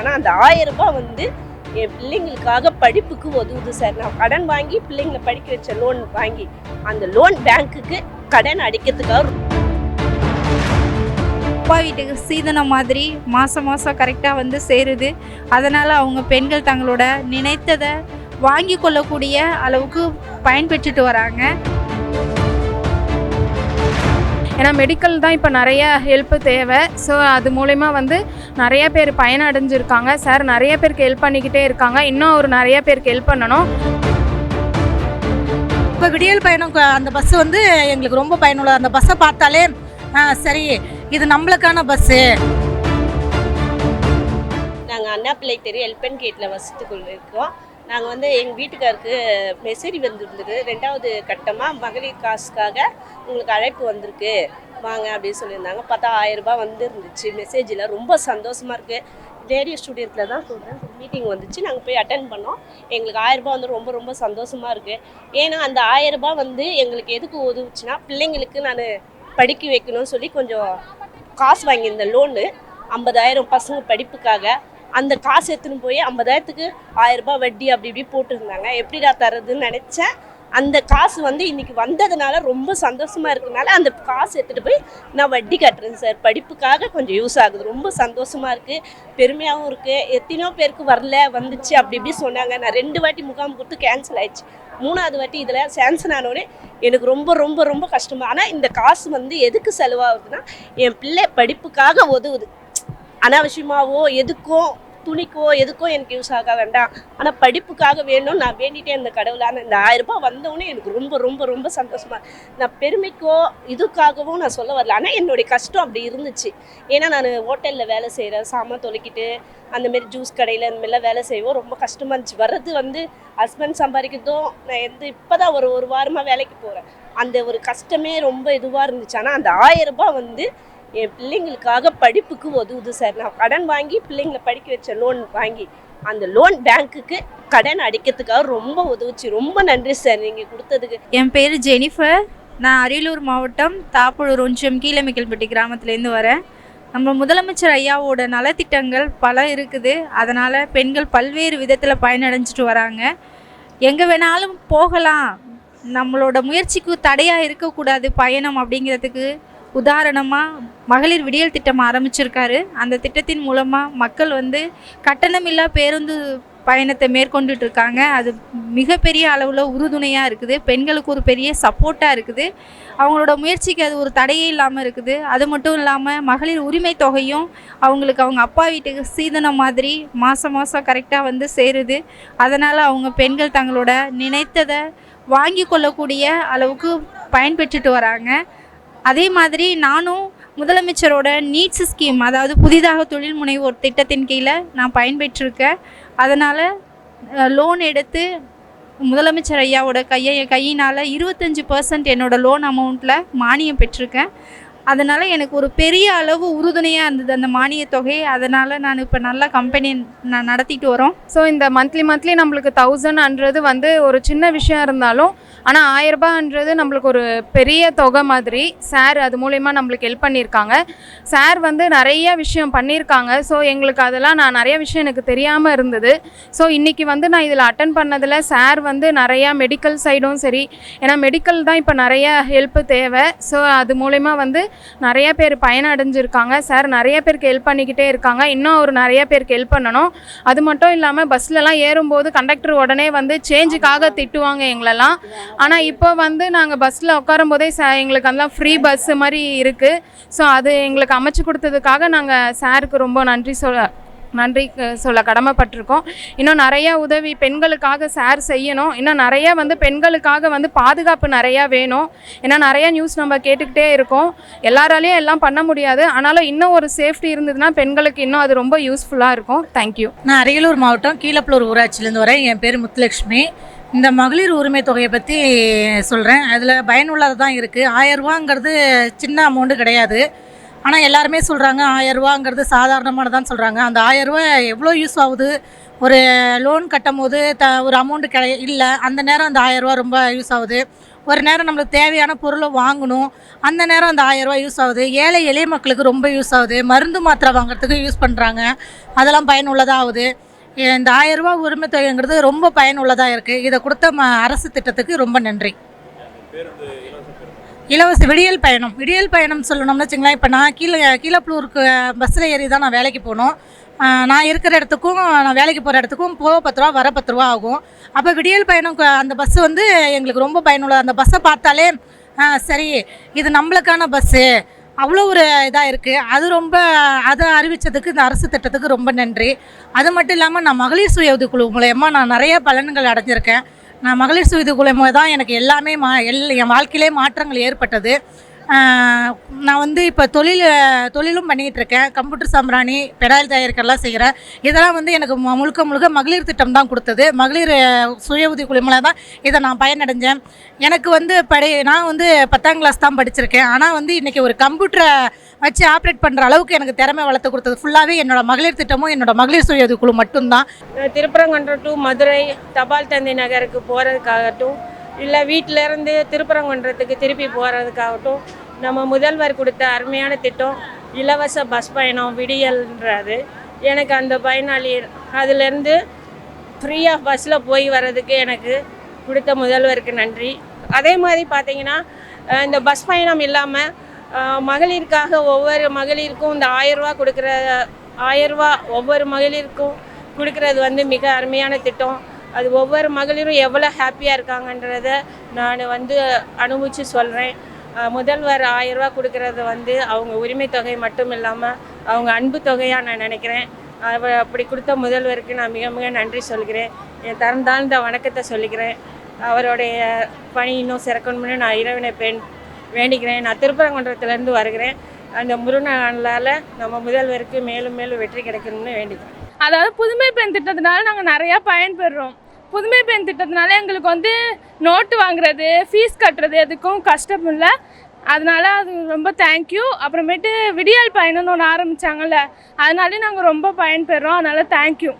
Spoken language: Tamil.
ஆனால் அந்த ஆயிரம் ரூபாய் வந்து என் பிள்ளைங்களுக்காக படிப்புக்கு உதவுது சார் நான் கடன் வாங்கி பிள்ளைங்களை படிக்க வச்ச லோன் வாங்கி அந்த லோன் பேங்க்குக்கு கடன் அடைக்கிறதுக்காக அப்பா வீட்டுக்கு சீதனம் மாதிரி மாதம் மாதம் கரெக்டாக வந்து சேருது. அதனால் அவங்க பெண்கள் தங்களோட நினைத்ததை வாங்கி கொள்ளக்கூடிய அளவுக்கு பயன்பெற்றுட்டு வராங்க. ஏன்னா மெடிக்கல் தான் இப்போ நிறைய ஹெல்ப் தேவை. ஸோ அது மூலயமா வந்து நிறைய பேர் பயனடைஞ்சிருக்காங்க. சார் நிறைய பேருக்கு ஹெல்ப் பண்ணிக்கிட்டே இருக்காங்க. இன்னும் அவர் நிறைய பேருக்கு ஹெல்ப் பண்ணணும். இப்போ விடியல் பயணம் அந்த பஸ் வந்து எங்களுக்கு ரொம்ப பயனுள்ள அந்த பஸ்ஸை பார்த்தாலே ஆ, சரி இது நம்மளுக்கான பஸ்ஸு நாங்கள் அண்ணா பிள்ளை தெரு எல்பன் கேட்டில் வசித்து கொண்டு இருக்கோம் நாங்கள் வந்து எங்கள் வீட்டுக்காருக்கு மெசேஜ் வந்துருந்தது. ரெண்டாவது கட்டமாக மகளிர் காசுக்காக உங்களுக்கு அழைப்பு வந்திருக்கு. வாங்க அப்படின்னு சொல்லியிருந்தாங்க. பார்த்தா ஆயிரம் வந்துருந்துச்சு. மெசேஜில் ரொம்ப சந்தோஷமாக இருக்குது ரேடியோ ஸ்டூடியோத்தில் தான் சொல்கிறேன் மீட்டிங் வந்துச்சு. நாங்கள் போய் அட்டன் பண்ணோம். எங்களுக்கு ஆயிரம் ரூபாய் வந்து ரொம்ப ரொம்ப சந்தோஷமாக இருக்குது ஏன்னா அந்த ஆயிரரூபா வந்து எங்களுக்கு எதுக்கு உதவுச்சுன்னா பிள்ளைங்களுக்கு நான் படிக்க வைக்கணும்னு சொல்லி கொஞ்சம் காசு வாங்கியிருந்தேன். லோனு ஐம்பதாயிரம் பசங்க படிப்புக்காக அந்த காசு எடுத்துன்னு போய் ஐம்பதாயிரத்துக்கு ஆயிரம் வட்டி அப்படி இப்படி போட்டிருந்தாங்க. எப்படிடா தரதுன்னு நினச்சேன். அந்த காசு வந்து இன்னைக்கு வந்ததுனால ரொம்ப சந்தோஷமா இருக்கனால அந்த காசு எடுத்துகிட்டு போய் நான் வட்டி கட்டுறேன் சார். படிப்புக்காக கொஞ்சம் யூஸ் ஆகுது. ரொம்ப சந்தோஷமா இருக்கு. பெருமையாகவும் இருக்கு. எத்தனையோ பேருக்கு வரல வந்துச்சு அப்படி இப்படி சொன்னாங்க. நான் ரெண்டு வாட்டி முகாம் கொடுத்து கேன்சல் ஆயிடுச்சு. மூணாவது வாட்டி இதில் சேன்சன் ஆனோடனே எனக்கு ரொம்ப ரொம்ப ரொம்ப கஷ்டமா. ஆனால் இந்த காசு வந்து எதுக்கு செலவாகுதுன்னா என் பிள்ளை படிப்புக்காக உதவுது. அனாவசியமாவோ எதுக்கோ துணிக்கோ எதுக்கோ எனக்கு யூஸ் ஆக வேண்டாம். ஆனால் படிப்புக்காக வேணும் நான் வேண்டிகிட்டே இந்த கடவுளான இந்த ஆயிரம் ரூபாய் வந்தவொடனே எனக்கு ரொம்ப ரொம்ப ரொம்ப சந்தோஷமா நான் பெருமைக்கோ இதுக்காகவும் நான் சொல்ல வரல. ஆனால் என்னுடைய கஷ்டம் அப்படி இருந்துச்சு. ஏன்னா நான் ஹோட்டலில் வேலை செய்கிறேன் சாமான் தொலைக்கிட்டு அந்தமாரி ஜூஸ் கடையில் அந்தமாரிலாம் வேலை செய்வோம். ரொம்ப கஷ்டமாக இருந்துச்சு. வர்றது வந்து ஹஸ்பண்ட் சம்பாதிக்கிறதும் நான் எந்த இப்போ தான் ஒரு ஒரு வாரமாக வேலைக்கு போகிறேன் அந்த ஒரு கஷ்டமே ரொம்ப இதுவாக இருந்துச்சு. ஆனால் அந்த ஆயிரம் ரூபாய் வந்து என் பிள்ளைங்களுக்காக படிப்புக்கு உதவுது சார் நான் கடன் வாங்கி பிள்ளைங்களை படிக்க வச்ச லோன் வாங்கி அந்த லோன் பேங்க்குக்கு கடன் அடைக்கிறதுக்காக ரொம்ப உதவுச்சு. ரொம்ப நன்றி சார் நீங்கள் கொடுத்ததுக்கு. என் பேர் ஜெனிஃபர். நான் அரியலூர் மாவட்டம் தாப்பூர் ஒன்றியம் கீழமிக்கல்பட்டி கிராமத்துலேருந்து வரேன். நம்ம முதலமைச்சர் ஐயாவோட நலத்திட்டங்கள் பல இருக்குது. அதனால் பெண்கள் பல்வேறு விதத்தில் பயனடைஞ்சிட்டு வராங்க. எங்கே வேணாலும் போகலாம். நம்மளோட முயற்சிக்கு தடையாக இருக்கக்கூடாது பயணம் அப்படிங்கிறதுக்கு உதாரணமாக மகளிர் விடியல் திட்டம் ஆரம்பிச்சிருக்காரு. அந்த திட்டத்தின் மூலமாக மக்கள் வந்து கட்டணமில்லா பேருந்து பயணத்தை மேற்கொண்டுட்டு இருக்காங்க அது மிகப்பெரிய அளவில் உறுதுணையாக இருக்குது. பெண்களுக்கு ஒரு பெரிய சப்போர்ட்டாக இருக்குது. அவங்களோட முயற்சிக்கு அது ஒரு தடையே இல்லாமல் இருக்குது. அது மட்டும் இல்லாமல் மகளிர் உரிமை தொகையும் அவங்களுக்கு அவங்க அப்பா வீட்டுக்கு சீதனம் மாதிரி மாதம் மாதம் கரெக்டாக வந்து சேருது. அதனால் அவங்க பெண்கள் தங்களோட நினைத்ததை வாங்கி கொள்ளக்கூடிய அளவுக்கு பயன்பெற்றுட்டு வராங்க. அதே மாதிரி நானும் முதலமைச்சரோட நீட்ஸ் ஸ்கீம் அதாவது புதிதாக தொழில் முனைவோர் திட்டத்தின் கீழே நான் பயன்பெற்றிருக்கேன். அதனால் லோன் எடுத்து முதலமைச்சர் ஐயாவோட கையை கையினால் இருபத்தஞ்சி பர்சன்ட் என்னோடய லோன் அமௌண்ட்டில் மானியம் பெற்றிருக்கேன். அதனால் எனக்கு ஒரு பெரிய அளவு உறுதுணையாக இருந்தது அந்த மானியத் தொகை அதனால் நான் இப்போ நல்ல கம்பெனி நான் நடத்திட்டு வரோம். ஸோ இந்த மந்த்லி மந்த்லி நம்மளுக்கு தௌசண்ட்ன்றது வந்து ஒரு சின்ன விஷயம் இருந்தாலும் ஆனால் ஆயிரரூபான்றது நம்மளுக்கு ஒரு பெரிய தொகை மாதிரி சார் அது மூலயமா நம்மளுக்கு ஹெல்ப் பண்ணியிருக்காங்க. சார் வந்து நிறைய விஷயம் பண்ணியிருக்காங்க. ஸோ எங்களுக்கு அதெல்லாம் நான் நிறைய விஷயம் எனக்கு தெரியாமல் இருந்தது. ஸோ இன்றைக்கி வந்து நான் இதில் அட்டன் பண்ணதில் சார் வந்து நிறையா மெடிக்கல் சைடும் சரி ஏன்னா மெடிக்கல் தான் இப்போ நிறைய ஹெல்ப் தேவை. ஸோ அது மூலயமா வந்து நிறைய பேர் பயனடைஞ்சிருக்காங்க. சார் நிறைய பேருக்கு ஹெல்ப் பண்ணிக்கிட்டே இருக்காங்க. இன்னும் ஒரு நிறைய பேருக்கு ஹெல்ப் பண்ணணும். அது மட்டும் இல்லாமல் பஸ்லலாம் ஏறும்போது கண்டக்டர் உடனே வந்து சேஞ்சுக்காக திட்டுவாங்க எங்களெல்லாம். ஆனால் இப்போ வந்து நாங்கள் பஸ்ஸில் உட்காரும் போதே எங்களுக்கு அதெல்லாம் ஃப்ரீ பஸ்ஸு மாதிரி இருக்குது ஸோ அது எங்களுக்கு அமைச்சு கொடுத்ததுக்காக நாங்கள் சாருக்கு ரொம்ப நன்றி சொல்ல நன்றி சொல்ல கடமைப்பட்டிருக்கோம். இன்னும் நிறைய உதவி பெண்களுக்காக சார் செய்யணும். இன்னும் நிறைய வந்து பெண்களுக்காக வந்து பாதுகாப்பு நிறையா வேணும். ஏன்னா நிறைய நியூஸ் நம்ம கேட்டுக்கிட்டே இருக்கோம். எல்லாராலையும் எல்லாம் பண்ண முடியாது. ஆனாலும் இன்னும் ஒரு சேஃப்டி இருந்ததுன்னா பெண்களுக்கு இன்னும் அது ரொம்ப யூஸ்ஃபுல்லாக இருக்கும். தேங்க்யூ நான் அரியலூர் மாவட்டம் கீழப்பலூர் ஊராட்சியிலேருந்து வரேன். என் பேர் முத்துலட்சுமி. இந்த மகளிர் உரிமை தொகையை பற்றி சொல்கிறேன் அதில் பயனுள்ளது தான் இருக்குது ஆயரூவாங்கிறது சின்ன அமௌண்ட்டு கிடையாது. ஆனால் எல்லாருமே சொல்கிறாங்க ஆயரூவாங்கிறது சாதாரணமானதான் சொல்கிறாங்க அந்த ஆயரூவா எவ்வளோ யூஸ் ஆகுது? ஒரு லோன் கட்டும் போது த ஒரு அமௌண்ட்டு கிடை இல்லை அந்த நேரம் அந்த ஆயரூவா ரொம்ப யூஸ் ஆகுது. ஒரு நேரம் நம்மளுக்கு தேவையான பொருளை வாங்கணும். அந்த நேரம் அந்த ஆயரூவா யூஸ் ஆகுது. ஏழை எளிய மக்களுக்கு ரொம்ப யூஸ் ஆகுது. மருந்து மாத்திரை வாங்குறதுக்கு யூஸ் பண்ணுறாங்க அதெல்லாம் பயனுள்ளதாக ஆகுது. இந்த ஆயரூவா உரிமை தொகைங்கிறது ரொம்ப பயனுள்ளதாக இருக்குது இதை கொடுத்த ம அரசு திட்டத்துக்கு ரொம்ப நன்றி. இலவச விடியல் பயணம். விடியல் பயணம் சொல்லணும்னு வச்சுங்களேன். இப்போ நான் கீழே கீழப்பலூருக்கு பஸ்ஸில் ஏறி தான் நான் வேலைக்கு போகணும். நான் இருக்கிற இடத்துக்கும் நான் வேலைக்கு போகிற இடத்துக்கும் போக பத்து ரூபா வர பத்து ரூபா ஆகும். அப்போ விடியல் பயணம் அந்த பஸ்ஸு வந்து எங்களுக்கு ரொம்ப பயனுள்ள அந்த பஸ்ஸை பார்த்தாலே சரி இது நம்மளுக்கான பஸ்ஸு. அவ்வளோ ஒரு இதாக இருக்குது அது ரொம்ப அதை அறிவித்ததுக்கு இந்த அரசு திட்டத்துக்கு ரொம்ப நன்றி. அது மட்டும் இல்லாமல் நான் மகளிர் சுய உதவிக்குழு மூலயமா நான் நிறைய பலன்கள் அடைஞ்சிருக்கேன். நான் மகளிர் சுய உதவிக்குழு தான் எனக்கு எல்லாமே மா எல் என் வாழ்க்கையிலே மாற்றங்கள் ஏற்பட்டது. நான் வந்து இப்போ தொழில் தொழிலும் பண்ணிகிட்டு இருக்கேன் கம்ப்யூட்டர் சாம்பிராணி பெடாயில் தயாரிக்கலாம் செய்கிறேன் இதெல்லாம் வந்து எனக்கு முழுக்க முழுக்க மகளிர் திட்டம் தான் கொடுத்தது. மகளிர் சுய உதவி குழு தான் இதை நான் பயனடைஞ்சேன். எனக்கு வந்து படி நான் வந்து பத்தாம் கிளாஸ் தான் படிச்சிருக்கேன். ஆனால் வந்து இன்றைக்கி ஒரு கம்ப்யூட்டரை வச்சு ஆப்ரேட் பண்ணுற அளவுக்கு எனக்கு திறமை வளர்த்து கொடுத்தது ஃபுல்லாகவே என்னோடய மகளிர் திட்டமும் என்னோடய மகளிர் சுய உதவி குழு மட்டும்தான். திருப்பரங்குன்றம் டு மதுரை தபால் தந்தை நகருக்கு போகிறதுக்காகட்டும் இல்லை வீட்டிலேருந்து திருப்பரங்குன்றத்துக்கு திருப்பி போகிறதுக்காகட்டும் நம்ம முதல்வர் கொடுத்த அருமையான திட்டம் இலவச பஸ் பயணம் விடியல்ன்றது எனக்கு அந்த பயனாளி அதுலேருந்து ஃப்ரீயாக பஸ்ஸில் போய் வர்றதுக்கு எனக்கு கொடுத்த முதல்வருக்கு நன்றி. அதே மாதிரி பார்த்தீங்கன்னா இந்த பஸ் பயணம் இல்லாமல் மகளிருக்காக ஒவ்வொரு மகளிருக்கும் இந்த ஆயரூவா கொடுக்குற ஆயரூவா ஒவ்வொரு மகளிருக்கும் கொடுக்கறது வந்து மிக அருமையான திட்டம். அது ஒவ்வொரு மகளிரும் எவ்வளோ ஹாப்பியாக இருக்காங்கன்றத நான் வந்து அனுபவித்து சொல்கிறேன் முதல்வர் ஆயரூவா கொடுக்கறது வந்து அவங்க உரிமை தொகை மட்டும் இல்லாமல் அவங்க அன்பு தொகையாக நான் நினைக்கிறேன். அப்படி கொடுத்த முதல்வருக்கு நான் மிக மிக நன்றி சொல்கிறேன். என் தரம் தாழ்ந்த வணக்கத்தை சொல்லிக்கிறேன். அவருடைய பணி இன்னும் சிறக்கணும்னு நான் இறைவனை பெண் வேண்டிக்கிறேன். நான் திருப்பரங்குன்றத்துலேருந்து வருகிறேன். அந்த முருகனால் நம்ம முதல்வருக்கு மேலும் மேலும் வெற்றி கிடைக்கணும்னு வேண்டிக்கிறேன். அதாவது புதுமை பெண் திட்டத்தினால நாங்கள் நிறையா பயன்பெறுறோம். புதுமை பெண் திட்டத்தினால எங்களுக்கு வந்து நோட்டு வாங்குறது ஃபீஸ் கட்டுறது எதுக்கும் கஷ்டம் இல்லை. அதனால அது ரொம்ப தேங்க்யூ அப்புறமேட்டு விடியல் பயணம்னு ஒன்று ஆரம்பித்தாங்கல்ல அதனாலே நாங்கள் ரொம்ப பயன்பெறோம் அதனால தேங்க்யூ